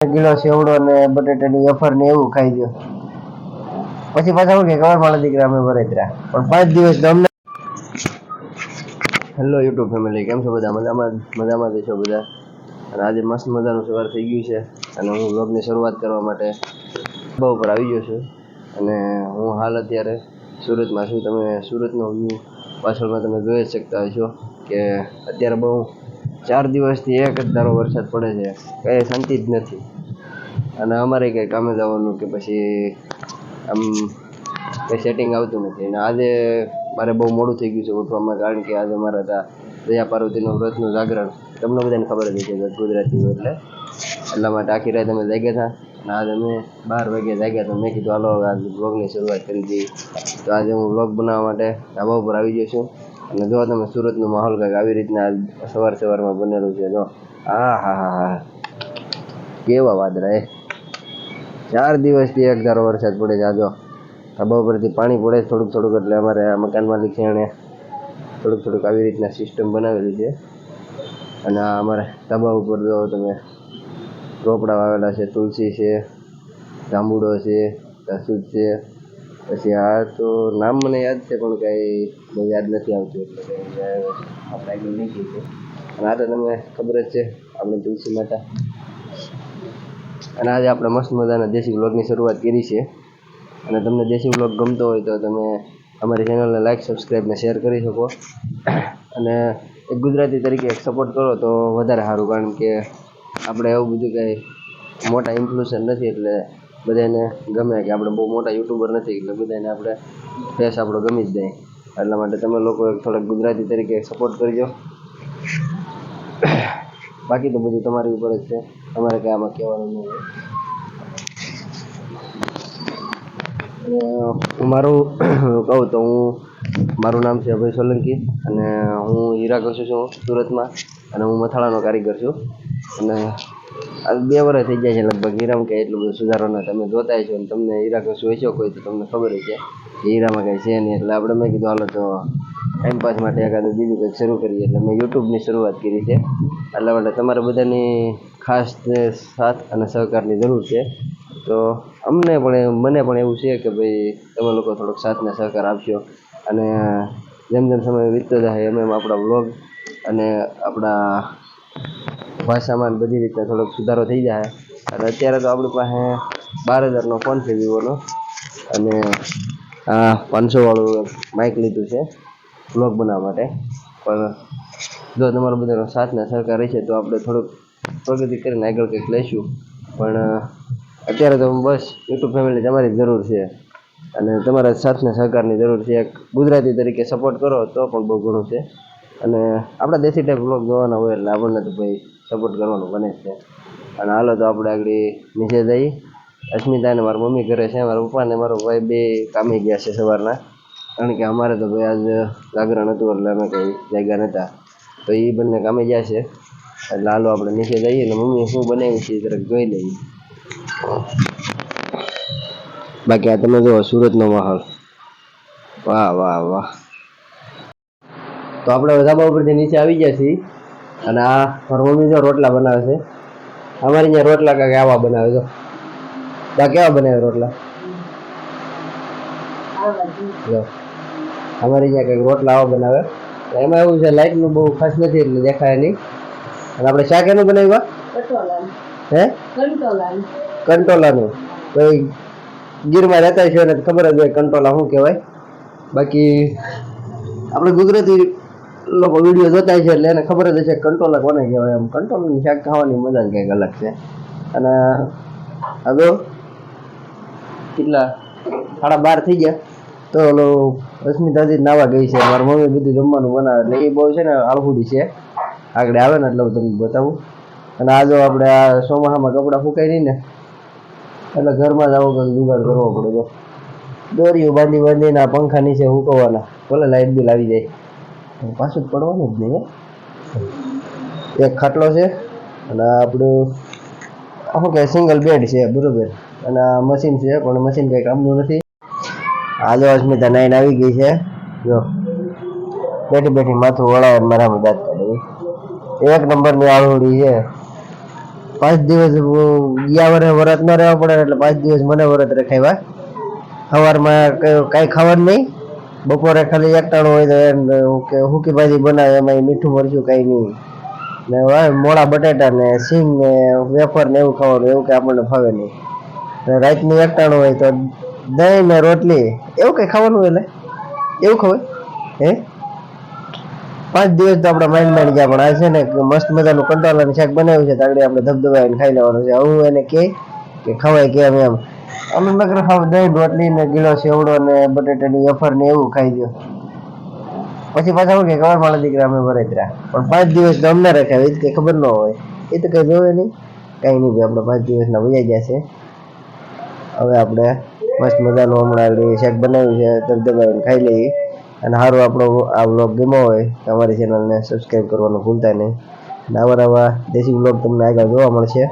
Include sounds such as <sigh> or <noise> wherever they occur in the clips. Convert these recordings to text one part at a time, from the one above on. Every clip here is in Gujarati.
કિલો સેવડો ને બટેટાની વેફર ને એવું ખાઈ ગયો. પછી પાછા શું કે ખબર પડે દીકરા, અમે વરેતરા પણ પાંચ દિવસ અમને હેલો યુટ્યુબ ફેમિલી કેમ છો બધા? મજામાં મજામાં છો બધા? અને આજે મસ્ત મજાનું સવાર થઈ ગયું છે. અને હું વ્લોગની શરૂઆત કરવા માટે બહુ ઉપર આવી ગયો છું. અને હું હાલ અત્યારે સુરતમાં છું. તમે સુરતનો વ્યૂ પાછળમાં તમે જોઈ શકતા હશો કે અત્યારે બહુ ચાર દિવસથી એક જ ધારો વરસાદ પડે છે, કંઈ શાંતિ જ નથી. અને અમારે કંઈ કામે જવાનું કે પછી આમ કંઈ સેટિંગ આવતું નથી. અને આજે મારે બહુ મોડું થઈ ગયું છે ઉઠવામાં, કારણ કે આજે મારા ત્યાં દયા પાર્વતીનું વ્રતનું જાગરણ. તમને બધાને ખબર જ છે ગુજરાતી એટલે. એટલા માટે આખી રાત અમે જાગ્યા હતા. અને આજે અમે બાર વાગે જાગ્યા તો મેં કીધું, હાલો આજે બ્લોગની શરૂઆત કરી દીધી તો આજે હું બ્લોગ બનાવવા માટે ધાબા ઉપર આવી ગયો છું. અને જો તમે સુરતનો માહોલ કંઈક આવી રીતના સવાર સવારમાં બનેલું છે, જો. હા હા હા હા. કેવા વાદળા, એ. ચાર દિવસથી એક ધારો વરસાદ પડે છે જો. ધાબા ઉપરથી પાણી પડે થોડુંક થોડુંક, એટલે અમારે આ મકાન માલિક છે એણે થોડુંક થોડુંક આવી રીતના સિસ્ટમ બનાવેલી છે. અને આ અમારે ધાબા ઉપર જો તમે રોપડા વાવેલા છે, તુલસી છે, જાંબુડો છે દસૂદ છે. પછી આ તો નામ મને યાદ છે, પણ કાંઈ બહુ યાદ નથી આવતું એટલે આપણે નહીં કહીશું અને આ તો તમને ખબર જ છે, આપણે તુલસી માતા. અને આજે આપણે મસ્ત મજાના દેશી વ્લોગની શરૂઆત કરી છે. અને તમને દેશી વ્લોગ ગમતો હોય તો તમે અમારી ચેનલને લાઈક સબસ્ક્રાઈબ ને શેર કરી શકો. અને એક ગુજરાતી તરીકે એક સપોર્ટ કરો તો વધારે સારું, કારણ કે આપણે એવું બધું કંઈ મોટા ઇન્ફ્લુએન્સર નથી એટલે બધાને ગમે કે આપણે બહુ મોટા યુટ્યુબર નથી, એટલે બધાને આપણે ફેસ આપણો ગમી જ જાય. એટલા માટે તમે લોકો થોડાક ગુજરાતી તરીકે સપોર્ટ કરજો. બાકી તો બધું તમારી ઉપર જ છે. તમારે કંઈ આમાં કહેવાનું નહીં હું મારું <coughs> કહું તો હું, મારું નામ છે અભય સોલંકી અને હું હીરા ઘસું છું, સુરતમાં. અને હું મથાળાનો કારીગર છું. અને બે વર્ષ થઈ જાય છે લગભગ હીરામાં કંઈ એટલું બધું સુધારો ના તમે જોતા છો અને તમને હીરા કશું હોય કોઈ તો તમને ખબર જ છે કે હીરામાં કંઈ છે નહીં. એટલે આપણે મેં કીધું, હાલો તો ટાઈમપાસ માટે એકાદું બીજું કંઈક શરૂ કરીએ. એટલે મેં યુટ્યુબની શરૂઆત કરી છે. એટલા માટે તમારા બધાની ખાસ સાથ અને સહકારની જરૂર છે. તો અમને પણ મને પણ એવું છે કે ભાઈ, તમે લોકો થોડોક સાથ ને સહકાર આપશો અને જેમ જેમ સમય વીતતો જાય એમ એમ આપણા વ્લોગ અને આપણા ભાષામાં બધી રીતે થોડોક સુધારો થઈ જાય. અને અત્યારે તો આપણી પાસે બાર હજારનો ફોન છે વિવોનો. અને આ પાંચસો વાળું માઇક લીધું છે વ્લોગ બનાવવા માટે. પણ જો તમારો બધાનો સાથ ને સહકાર રહેશે તો આપણે થોડુંક પ્રગતિ કરીને આગળ કંઈક લઈશું. પણ અત્યારે તો બસ યુટ્યુબ ફેમિલી તમારી જરૂર છે. અને તમારા સાથ ને સહકારની જરૂર છે. એક ગુજરાતી તરીકે સપોર્ટ કરો તો પણ બહુ ઘણું છે. અને આપણા દેશી ટાઈપ વ્લોગ જોવાના હોય એટલે આપણને તો ભાઈ સપોર્ટ કરવાનું બને છે. અને હાલો તો આપણે આગળ નીચે જઈ અસ્મિતા ને મારા મમ્મી ઘરે છે, મારા પપ્પા ને મારો ભાઈ બે કામે ગયા છે સવારના. કારણ કે અમારે તો ભાઈ આજ જાગરણ હતું એટલે અમે કંઈ જાગ્યા નહોતા તો એ બંને કામે ગયા છે. એટલે હાલો આપણે નીચે જઈએ એટલે મમ્મી શું બનાવ્યું છે જરાક જોઈ લઈએ. બાકી આ તમે જુઓ સુરતનો માહોલ. વાહ વાહ વાહ. તો આપણે ધાબા ઉપરથી નીચે આવી ગયા છીએ. અને આ મારી મમ્મી જો રોટલા બનાવે છે. અમારી અહીંયા રોટલા કાંઈક આવા બનાવે જો બા કેવા બનાવે રોટલા? જો અમારી અહીંયા કંઈક રોટલા આવા બનાવે. એમાં એવું છે લાઇટનું બહુ ખાસ નથી એટલે દેખાય નહીં. અને આપણે શાક એનું બનાવ્યું હે? કંટોલાનું. કોઈ ગીરમાં રહેતા છે ને ખબર જ હોય કંટોલા શું કહેવાય. બાકી આપણે ગુજરાતી લોકો વીડિયો જોતા છે એટલે એને ખબર જ હશે કંટ્રોલર કોને કહેવાય. એમ કંટોલાની શાક ખાવાની મજા જ કંઈક અલગ છે. અને હવે કેટલા સાડા બાર થઈ ગયા. તો ઓલો અસ્મિતાજી નાવા ગઈ છે. મારી મમ્મી બધું જમવાનું બનાવે એટલે એ બહુ છે ને આળહુડી છે. આગળ આવે ને એટલે હું તમને બતાવું. અને આ જો આપણે આ ચોમાસામાં કપડાં ફૂંકાય નહીં ને, એટલે ઘરમાં જ આવો કંઈક જુગાડ કરવો પડે જો. દોરીઓ બાંધી બાંધીને આ પંખા નીચે હુકવવાના ભલે લાઇટ બિલ આવી જાય. પાછું જ પડવાનું જ નહીં એક ખાટલો છે અને આપણું શું કે સિંગલ બેડ છે, બરોબર. અને આ મશીન છે, પણ મશીન કંઈ કામનું નથી. આજે અસ્મિતા નાઈન આવી ગઈ છે. જો, બેઠી બેઠી માથું વળાવે મારા મદદ કરી એક નંબરની આવડી છે. પાંચ દિવસ ગયા વરે વરત ન રહેવા પડે એટલે પાંચ દિવસ મને વરત રખાવ્યા સવારમાં કાંઈ ખાવાનું નહીં? બપોરે ખાલી એકટાણું હોય તો એમ કે હુકી ભાજી બનાવે એમાં મીઠું મરચું કાંઈ નહીં. ને મોળા બટેટા ને સિંગ ને વેફર ને એવું ખાવાનું, એવું કે આપણને ફાવે નહીં. ને રાતનું એકટાણું હોય તો દહીં ને રોટલી, એવું કંઈ ખાવાનું એટલે એવું ખવાય હે? પાંચ દિવસ તો આપણા માઇન્ડ માઇન્ડ ગયા, પણ આ છે ને મસ્ત મજાનું કંટાળાનું શાક બનાવ્યું છે, તો આગળ આપણે ધબધબાઈને ખાઈ લેવાનું છે. હું એને કે, ખવાય કે એમ એમ. અમે નકર દહીં રોટલી ને ગીલો સેવડો ને બટેટાની વેફર ને એવું ખાઈ ગયો. પછી પાછા શું કે ખબર મારા દીકરા અમે વરેતરા પણ પાંચ દિવસ તો અમને રખાય, એ કઈ ખબર ન હોય. એ તો કઈ જોવે નહીં. કઈ નહીં ભાઈ આપણે પાંચ દિવસના વૈયા ગયા છે. હવે આપણે મસ્ત મજાનું હમણાં આગળ શાક બનાવ્યું છે ધબધબાવીને ખાઈ લઈએ. અને સારું આપણો આ વ્લોગ ગમ્યો હોય, તો અમારી ચેનલને સબસ્ક્રાઈબ કરવાનું ભૂલતા નહીં. અને આવા નવા દેશી વ્લોગ તમને આગળ જોવા મળશે.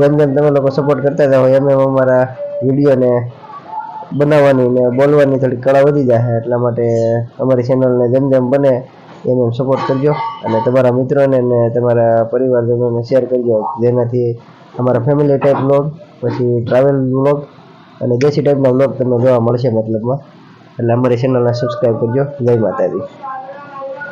જેમ જેમ તમે લોકો સપોર્ટ કરતા જાઓ, એમ એમ અમારા વિડીયોને બનાવવાની ને બોલવાની થોડી કળા વધી જાય એટલા માટે અમારી ચેનલને જેમ જેમ બને એમ એમ સપોર્ટ કરજો. અને તમારા મિત્રોને ને તમારા પરિવારજનોને શેર કરજો, જેનાથી અમારા ફેમિલી ટાઈપ બ્લોગ પછી ટ્રાવેલ વ્લોગ અને દેશી ટાઈપના વ્લોગ તમને જોવા મળશે મતલબમાં. એટલે અમારી ચેનલને સબસ્ક્રાઈબ કરજો. જય માતાજી.